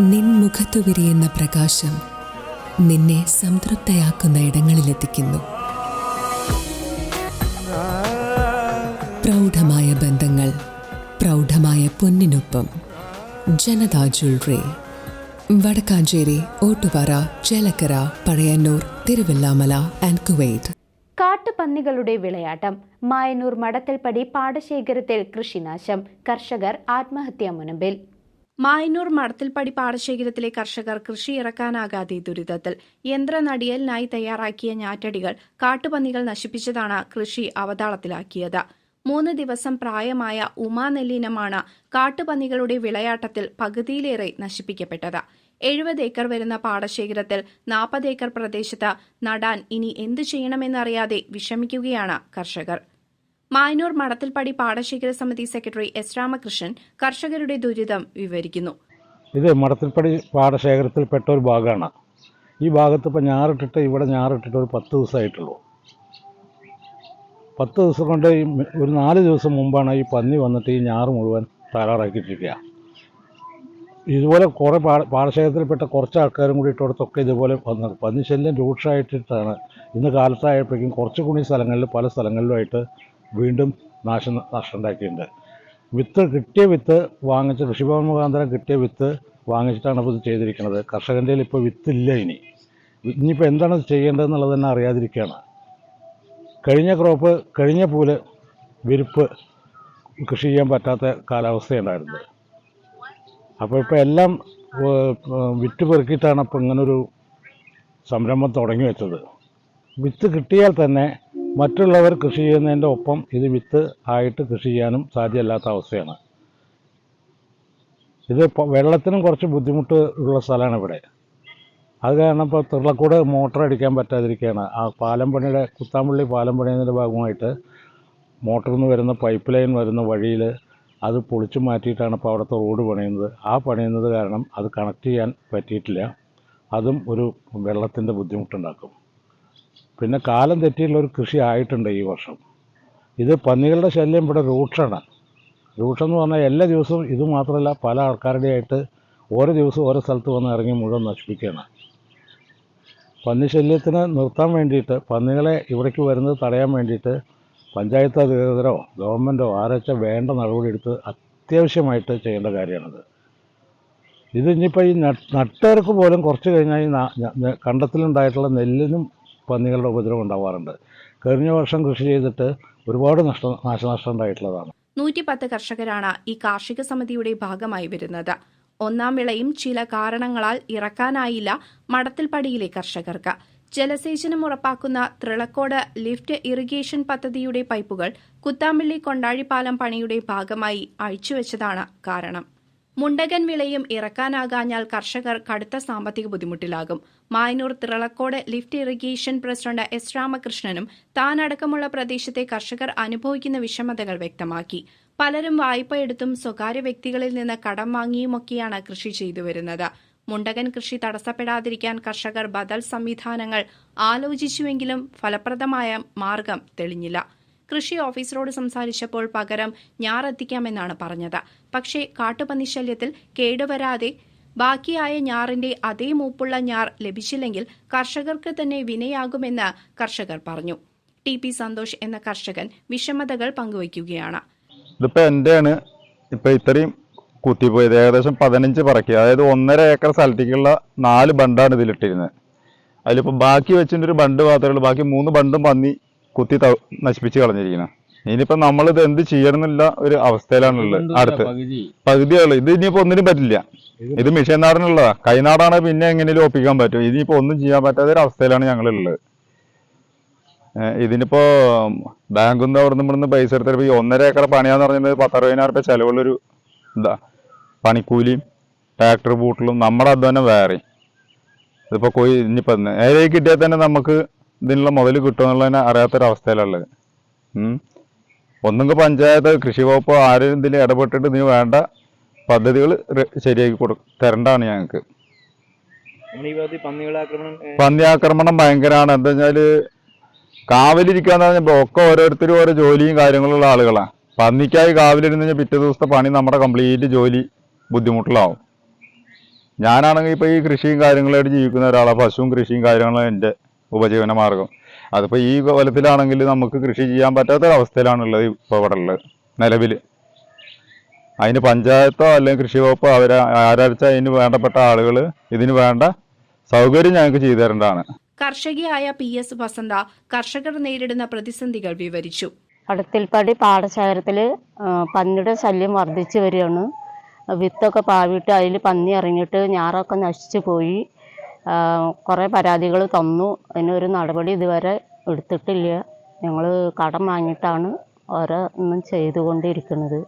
നിൻ മുഖത്തു വിരിയുന്ന പ്രകാശം നിന്നെ സംതൃപ്തയാക്കുന്ന ഇടങ്ങളിലെത്തിക്കുന്നു. പ്രൗഢമായ ബന്ധങ്ങൾ പ്രൗഢമായ പൊന്നിനൊപ്പം. Janatha jewellery Vadakkanchery Ottupara Chelakkara Pazhayannur Thiruvillamala and Kuwait. കാട്ടുപന്നികളുടെ വിളയാട്ടം മായനൂർ മടത്തൽപ്പടി പാടശേഖരത്തിൽ കൃഷിനാശം കർഷകർ ആത്മഹത്യാ മുനമ്പിൽ. മായന്നൂർ മടത്തിൽപ്പടി പാടശേഖരത്തിലെ കർഷകർ കൃഷി ഇറക്കാനാകാതെ ദുരിതത്തിൽ. യന്ത്രനടിയലിനായി തയ്യാറാക്കിയ ഞാറ്റടികൾ കാട്ടുപന്നികൾ നശിപ്പിച്ചതാണ് കൃഷി അവതാളത്തിലാക്കിയത്. മൂന്ന് ദിവസം പ്രായമായ ഉമാനെല്ലിനമാണ് കാട്ടുപന്നികളുടെ വിളയാട്ടത്തിൽ പകുതിയിലേറെ നശിപ്പിക്കപ്പെട്ടത്. എഴുപത് ഏക്കർ വരുന്ന പാടശേഖരത്തിൽ നാൽപ്പത് ഏക്കർ പ്രദേശത്ത് നടാൻ ഇനി എന്തു ചെയ്യണമെന്നറിയാതെ വിഷമിക്കുകയാണ് കർഷകർ. മായന്നൂർ മടത്തിൽപ്പടി പാടശേഖര സമിതി സെക്രട്ടറി എസ് രാമകൃഷ്ണൻ കർഷകരുടെ ദുരിതം വിവരിക്കുന്നു. ഇത് മടത്തിൽപ്പടി പാടശേഖരത്തിൽപ്പെട്ട ഒരു ഭാഗമാണ്. ഈ ഭാഗത്ത് ഇപ്പോൾ ഞാറിട്ടിട്ട് ഇവിടെ ഞാറിട്ടിട്ട് ഒരു പത്ത് ദിവസമായിട്ടുള്ളൂ. പത്ത് ദിവസം കൊണ്ട് ഒരു നാല് ദിവസം മുമ്പാണ് ഈ പന്നി വന്നിട്ട് ഈ ഞാറ് മുഴുവൻ തയ്യാറാക്കിയിട്ടിരിക്കുക ഇതുപോലെ കുറേ പാട പാടശേഖരത്തിൽപ്പെട്ട കുറച്ച് ആൾക്കാരും കൂടി ഇട്ടോടത്തൊക്കെ ഇതുപോലെ വന്നത് പന്നി ശല്യം രൂക്ഷമായിട്ടിട്ടാണ് ഇന്ന് കാലത്തായപ്പോഴേക്കും കുറച്ച് കൂടി സ്ഥലങ്ങളിൽ പല സ്ഥലങ്ങളിലുമായിട്ട് വീണ്ടും നാശം നഷ്ടം ഉണ്ടാക്കിയിട്ടുണ്ട്. വിത്ത് കിട്ടിയ വിത്ത് വാങ്ങിച്ച് കൃഷിഭവൻ മുഖാന്തരം കിട്ടിയ വിത്ത് വാങ്ങിച്ചിട്ടാണ് ഇപ്പോൾ ഇത് ചെയ്തിരിക്കുന്നത്. കർഷകന്റെ ഇപ്പോൾ വിത്തില്ല ഇനി. ഇനിയിപ്പോൾ എന്താണ് ചെയ്യേണ്ടതെന്നുള്ളത് തന്നെ അറിയാതിരിക്കുകയാണ്. കഴിഞ്ഞ ക്രോപ്പ് കഴിഞ്ഞ പൂൽ വിരിപ്പ് കൃഷി ചെയ്യാൻ പറ്റാത്ത കാലാവസ്ഥയുണ്ടായിരുന്നത് അപ്പോൾ ഇപ്പോൾ എല്ലാം വിറ്റ് പെറുക്കിയിട്ടാണ് ഇപ്പോൾ ഇങ്ങനൊരു സംരംഭം തുടങ്ങി വെച്ചത്. വിത്ത് കിട്ടിയാൽ തന്നെ മറ്റുള്ളവർ കൃഷി ചെയ്യുന്നതിന്റെ ഒപ്പം ഇത് വിത്ത് ആയിട്ട് കൃഷി ചെയ്യാനും സാധ്യമല്ലാത്ത അവസ്ഥയാണ്. ഇത് വെള്ളത്തിനും കുറച്ച് ബുദ്ധിമുട്ട് ഉള്ള സ്ഥലമാണ് ഇവിടെ. അത് കാരണം ഇപ്പോൾ തിരുളക്കൂട് മോട്ടർ അടിക്കാൻ പറ്റാതിരിക്കുകയാണ്. ആ പാലം പണിയുടെ കുത്താമ്പള്ളി പാലം പണിയുന്നതിന്റെ ഭാഗമായിട്ട് മോട്ടറിൽ നിന്ന് വരുന്ന പൈപ്പ് ലൈൻ വരുന്ന വഴിയിൽ അത് പൊളിച്ചു മാറ്റിയിട്ടാണ് ഇപ്പോൾ അവിടുത്തെ റോഡ് പണിയുന്നത്. ആ പണിയുന്നത് കാരണം അത് കണക്ട് ചെയ്യാൻ പറ്റിയിട്ടില്ല. അതും ഒരു വെള്ളത്തിന്റെ ബുദ്ധിമുട്ടുണ്ടാക്കും. പിന്നെ കാലം തെറ്റിയുള്ള ഒരു കൃഷി ആയിട്ടുണ്ട് ഈ വർഷം. ഇത് പന്നികളുടെ ശല്യം ഇവിടെ രൂക്ഷമാണ് രൂക്ഷം എന്ന് പറഞ്ഞാൽ എല്ലാ ദിവസവും ഇത് മാത്രമല്ല പല ആൾക്കാരുടെ ആയിട്ട് ഓരോ ദിവസവും ഓരോ സ്ഥലത്ത് വന്ന് ഇറങ്ങി മുഴുവൻ നശിപ്പിക്കുകയാണ്. പന്നി ശല്യത്തിന് നിർത്താൻ വേണ്ടിയിട്ട് പന്നികളെ ഇവിടേക്ക് വരുന്നത് തടയാൻ വേണ്ടിയിട്ട് പഞ്ചായത്ത് അധികൃതരോ ഗവൺമെന്റോ ആരൊക്കെ വേണ്ട നടപടി എടുത്ത് അത്യാവശ്യമായിട്ട് ചെയ്യേണ്ട കാര്യമാണിത്. ഇത് ഇനിയിപ്പോൾ ഈ നട്ട് നട്ടവർക്ക് പോലും കുറച്ച് കഴിഞ്ഞാൽ ഈ കണ്ടത്തിലുണ്ടായിട്ടുള്ള നെല്ലിനും പന്നികളുടെ ഉപദ്രവം ഉണ്ടാവാറുണ്ട്. കഴിഞ്ഞ വർഷം കൃഷി ചെയ്തിട്ട് ഒരുപാട് നഷ്ട നാശനഷ്ടം ഉണ്ടായിട്ടുള്ളതാണ് നൂറ്റിപ്പത്ത് കർഷകരാണ് ഈ കാർഷിക സമിതിയുടെ ഭാഗമായി വരുന്നത്. ഒന്നാം വിളയും ചില കാരണങ്ങളാൽ ഇറക്കാനായില്ല മടത്തിൽപ്പടിയിലെ കർഷകർക്ക്. ജലസേചനം ഉറപ്പാക്കുന്ന തൃളക്കോട് ലിഫ്റ്റ് ഇറിഗേഷൻ പദ്ധതിയുടെ പൈപ്പുകൾ കുത്താമ്പള്ളി കൊണ്ടാഴിപ്പാലം പണിയുടെ ഭാഗമായി അഴിച്ചുവെച്ചതാണ് കാരണം. മുണ്ടകൻ വിളയും ഇറക്കാനാകാഞ്ഞാൽ കർഷകർ കടുത്ത സാമ്പത്തിക ബുദ്ധിമുട്ടിലാകും. Mayannur Thiralakode lift irrigation president S രാമകൃഷ്ണനും താനടക്കമുള്ള പ്രദേശത്തെ കർഷകർ അനുഭവിക്കുന്ന വിഷമതകൾ വ്യക്തമാക്കി. പലരും വായ്പ എടുത്തും സ്വകാര്യ വ്യക്തികളിൽ നിന്ന് കടം വാങ്ങിയുമൊക്കെയാണ് കൃഷി ചെയ്തു വരുന്നത്. മുണ്ടകൻ കൃഷി തടസ്സപ്പെടാതിരിക്കാൻ കർഷകർ ബദൽ സംവിധാനങ്ങൾ ആലോചിച്ചുവെങ്കിലും ഫലപ്രദമായ മാർഗം തെളിഞ്ഞില്ല. കൃഷി ഓഫീസറോട് സംസാരിച്ചപ്പോൾ പകരം ഞാറെത്തിക്കാമെന്നാണ് പറഞ്ഞത്. പക്ഷേ കാട്ടുപന്നി ശല്യത്തിൽ കേടുവരാതെ ബാക്കിയായ ഞാറിന്റെ അതേ മൂപ്പുള്ള ഞാർ ലഭിച്ചില്ലെങ്കിൽ കർഷകർക്ക് തന്നെ വിനയാകുമെന്ന് കർഷകർ പറഞ്ഞു. ടി പി സന്തോഷ് എന്ന കർഷകൻ വിഷമതകൾ പങ്കുവയ്ക്കുകയാണ്. ഇതിപ്പോൾ എന്റെയാണ് ഇപ്പോൾ ഇത്രയും കുത്തിപ്പോയത്. ഏകദേശം പതിനഞ്ച് പറക്കി. അതായത് ഒന്നര ഏക്കർ സ്ഥലത്തേക്കുള്ള നാല് ബണ്ടാണ് ഇതിലിട്ടിരുന്നത്. അതിലിപ്പോൾ ബാക്കി വെച്ചിട്ട് ഒരു ബണ്ട് മാത്രമേ ഉള്ളൂ. ബാക്കി മൂന്ന് ബണ്ടും പന്നി കുത്തി നശിപ്പിച്ച് കളഞ്ഞിരിക്കുന്നത് നമ്മൾ നമ്മളിത് എന്ത് ചെയ്യണമെന്നില്ല ഒരു അവസ്ഥയിലാണുള്ളത് അടുത്ത്. പകുതിയുള്ളൂ ഇത് ഇനിയിപ്പോ ഒന്നിനും പറ്റില്ല. ഇത് മിഷൻ നാടിനുള്ളതാ. കൈനാടാണ് പിന്നെ എങ്ങനെയും ഒപ്പിക്കാൻ പറ്റും. ഇനിയിപ്പോ ഒന്നും ചെയ്യാൻ പറ്റാത്ത ഒരു അവസ്ഥയിലാണ് ഞങ്ങൾ ഉള്ളത് ഇതിനിപ്പോ ബാങ്കിൽ നിന്ന് അവിടെ നിന്ന് ഇവിടുന്ന് പൈസ എടുത്തിട്ട് ഈ ഒന്നര ഏക്കർ പണിയാന്ന് പറഞ്ഞത് പത്തറുപതിനായിരം രൂപ ചെലവുള്ളൊരു ഇതാ പണിക്കൂലിയും ട്രാക്ടർ ബൂട്ടിലും നമ്മുടെ അധ്വാനം വേറെ ഇതിപ്പോ കൊയ് ഇനിയിപ്പോ നേരെ കിട്ടിയാൽ തന്നെ നമുക്ക് ഇതിനുള്ള മുതൽ കിട്ടുമെന്നുള്ളതിനെ അറിയാത്തൊരവസ്ഥയിലുള്ളത്. ഒന്നുകിൽ പഞ്ചായത്ത് കൃഷി വകുപ്പ് ആരും ഇതിൽ ഇടപെട്ടിട്ട് ഇതിന് വേണ്ട പദ്ധതികൾ ശരിയാക്കി കൊടു തരണ്ടാണ് ഞങ്ങൾക്ക് പന്നി ആക്രമണം ഭയങ്കരമാണ് എന്താ കാവലിരിക്കുക കാവലിരിക്കാന്ന് പറഞ്ഞപ്പോ ഒക്കെ ഓരോരുത്തരും ഓരോ ജോലിയും കാര്യങ്ങളുള്ള ആളുകളാണ് പന്നിക്കായി കാവലിരുന്ന് കഴിഞ്ഞാൽ പിറ്റേ ദിവസത്തെ പണി നമ്മുടെ കംപ്ലീറ്റ് ജോലി ബുദ്ധിമുട്ടിലാവും. ഞാനാണെങ്കിൽ ഇപ്പോൾ ഈ കൃഷിയും കാര്യങ്ങളായിട്ട് ജീവിക്കുന്ന ഒരാളാണ് പശുവും കൃഷിയും കാര്യങ്ങളും എന്റെ ഉപജീവന മാർഗം അതിപ്പോൾ ഈ കൊലത്തിലാണെങ്കിൽ നമുക്ക് കൃഷി ചെയ്യാൻ പറ്റാത്തൊരവസ്ഥയിലാണുള്ളത് ഇപ്പോൾ ഇവിടെ ഉള്ളത് നിലവിൽ അതിന് പഞ്ചായത്തോ അല്ലെങ്കിൽ കൃഷി വകുപ്പോ അവർ ആരാച്ച അതിന് വേണ്ടപ്പെട്ട ആളുകൾ ഇതിന് വേണ്ട സൗകര്യം ഞങ്ങൾക്ക് ചെയ്തു തരേണ്ടതാണ്. കർഷകിയായ പി എസ് വസന്ത കർഷകർ നേരിടുന്ന പ്രതിസന്ധികൾ വിവരിച്ചു. അടുത്തിൽപ്പടി പാടശേഖരത്തിൽ പന്നിയുടെ ശല്യം വർദ്ധിച്ചു വരികയാണ്. വിത്തൊക്കെ പാവിയിട്ട് അതിൽ പന്നി ഇറങ്ങിയിട്ട് ഞാറൊക്കെ നശിച്ചു പോയി. കുറേ പരാതികൾ തന്നു. അതിനൊരു നടപടി ഇതുവരെ എടുത്തിട്ടില്ല. ഞങ്ങൾ കടം വാങ്ങിയിട്ടാണ് ഓരോ ഒന്നും ചെയ്തുകൊണ്ടിരിക്കുന്നത്.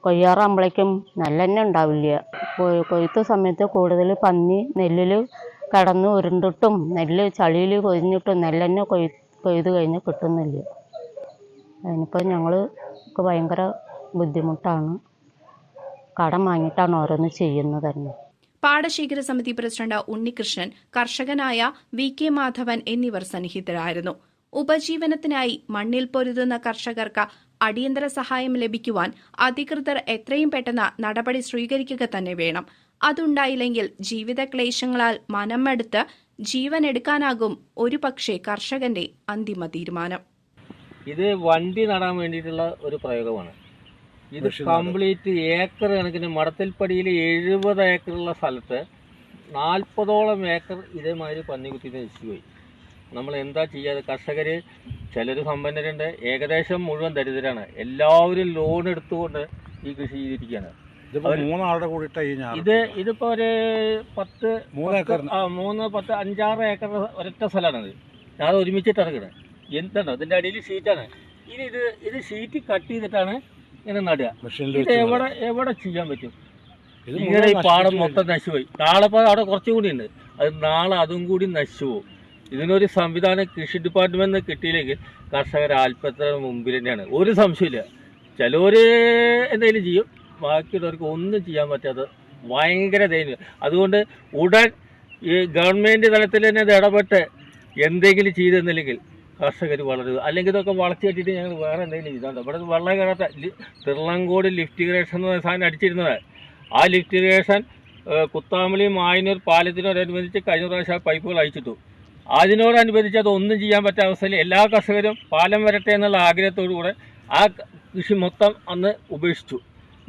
കൊയ്യാറാകുമ്പോഴേക്കും നെല്ലെന്നെ ഉണ്ടാവില്ല. കൊയ്- കൊയ്ത്ത് സമയത്ത് കൂടുതൽ പന്നി നെല്ലിൽ കിടന്ന് ഉരുണ്ടിട്ടും നെല്ല് ചളിയിൽ കൊഴിഞ്ഞിട്ടും നെല്ലെന്നെ കൊയ് കൊയ്ത് കഴിഞ്ഞ് കിട്ടുന്നില്ല. അതിനിപ്പോൾ ഞങ്ങൾക്ക് ഭയങ്കര ബുദ്ധിമുട്ടാണ്. കടം വാങ്ങിയിട്ടാണ് ഓരോന്ന് ചെയ്യുന്നത് തന്നെ. പാടശേഖര സമിതി പ്രസിഡന്റ് ഉണ്ണികൃഷ്ണൻ കർഷകനായ വി കെ മാധവൻ എന്നിവർ സന്നിഹിതരായിരുന്നു. ഉപജീവനത്തിനായി മണ്ണിൽ പൊരുതുന്ന കർഷകർക്ക് അടിയന്തര സഹായം ലഭിക്കുവാൻ അധികൃതർ എത്രയും പെട്ടെന്ന് നടപടി സ്വീകരിക്കുക തന്നെ വേണം. അതുണ്ടായില്ലെങ്കിൽ ജീവിത ക്ലേശങ്ങളാൽ മനമെടുത്ത് ജീവൻ എടുക്കാനാകും ഒരുപക്ഷെ കർഷകന്റെ അന്തിമ തീരുമാനം. ഇത് വണ്ടി നടാൻ വേണ്ടിയിട്ടുള്ള ഒരു പ്രയോഗമാണ്. ഇത് കംപ്ലീറ്റ് ഏക്കർ കണക്കിന് മടത്തിൽപ്പടിയിൽ എഴുപത് ഏക്കറുള്ള സ്ഥലത്ത് നാൽപ്പതോളം ഏക്കർ ഇതേമാതിരി പന്നികുത്തി നശിച്ചു പോയി. നമ്മൾ എന്താ ചെയ്യാതെ കർഷകർ ചിലർ സമ്പന്നരുണ്ട്. ഏകദേശം മുഴുവൻ ദരിദ്രരാണ് എല്ലാവരും ലോൺ എടുത്തുകൊണ്ട് ഈ കൃഷി ചെയ്തിരിക്കുകയാണ്. മൂന്നാളുടെ കൂടിയിട്ടാ ഇത് ഇതിപ്പോ ഒരു പത്ത് മൂന്ന്. ആ മൂന്ന് പത്ത് അഞ്ചാറ് ഏക്കർ ഒരൊറ്റ സ്ഥലമാണിത്. ഞാൻ ഒരുമിച്ചിട്ട് ഇറങ്ങണത് എന്താണ്? ഇതിന്റെ അടിയിൽ ഷീറ്റാണ് ഇനി ഇത് ഇത് ഷീറ്റ് കട്ട് ചെയ്തിട്ടാണ് ഇങ്ങനെ നടുക. ഇത് എവിടെ എവിടെ ചെയ്യാൻ പറ്റും? ഇങ്ങനെ ഈ പാടം മൊത്തം നശിച്ചുപോയി നാളെ അവിടെ കുറച്ചും കൂടി ഉണ്ട്. അത് നാളെ അതും കൂടി നശിച്ചു പോകും ഇതിനൊരു സംവിധാനം കൃഷി ഡിപ്പാർട്ട്മെന്റ് കിട്ടിയില്ലെങ്കിൽ കർഷകർ ആത്മഹത്യയുടെ മുമ്പിൽ തന്നെയാണ്. ഒരു സംശയമില്ല ചിലവർ എന്തെങ്കിലും ചെയ്യും. ബാക്കിയുള്ളവർക്ക് ഒന്നും ചെയ്യാൻ പറ്റാത്ത ഭയങ്കര ദയനീയം. അതുകൊണ്ട് ഉടൻ ഈ ഗവൺമെന്റ് തലത്തിൽ തന്നെ ഇത് ഇടപെട്ട് എന്തെങ്കിലും ചെയ്തെന്നില്ലെങ്കിൽ കർഷകർ വളരുക. അല്ലെങ്കിൽ ഇതൊക്കെ വളച്ചു കെട്ടിയിട്ട് ഞങ്ങൾ വേറെ എന്തെങ്കിലും ഇതാണ്? ഇവിടെ വെള്ളം കയറാത്ത തിരുളങ്കോട് ലിഫ്റ്റ് ഇറിഗേഷൻ എന്ന് സാധനം അടിച്ചിരുന്നത്. ആ ലിഫ്റ്റ് ഇറിഗേഷൻ കുത്താമലി മായനൂർ പാലത്തിനോടനുബന്ധിച്ച് കഴിഞ്ഞ പ്രാവശ്യം പൈപ്പുകൾ അയച്ചിട്ടു അതിനോടനുബന്ധിച്ച് അത് ഒന്നും ചെയ്യാൻ പറ്റാത്ത അവസ്ഥയിൽ എല്ലാ കർഷകരും പാലം വരട്ടെ എന്നുള്ള ആഗ്രഹത്തോടു കൂടെ ആ കൃഷി മൊത്തം അന്ന് ഉപേക്ഷിച്ചു.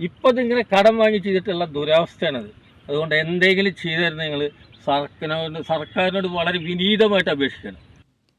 ഇപ്പോൾ ഇതിങ്ങനെ കടം വാങ്ങി ചെയ്തിട്ടുള്ള ദുരവസ്ഥയാണത്. അതുകൊണ്ട് എന്തെങ്കിലും ചെയ്തു നിങ്ങൾ സർക്കാരിനോട് സർക്കാരിനോട് വളരെ വിനീതമായിട്ട് അപേക്ഷിക്കണം.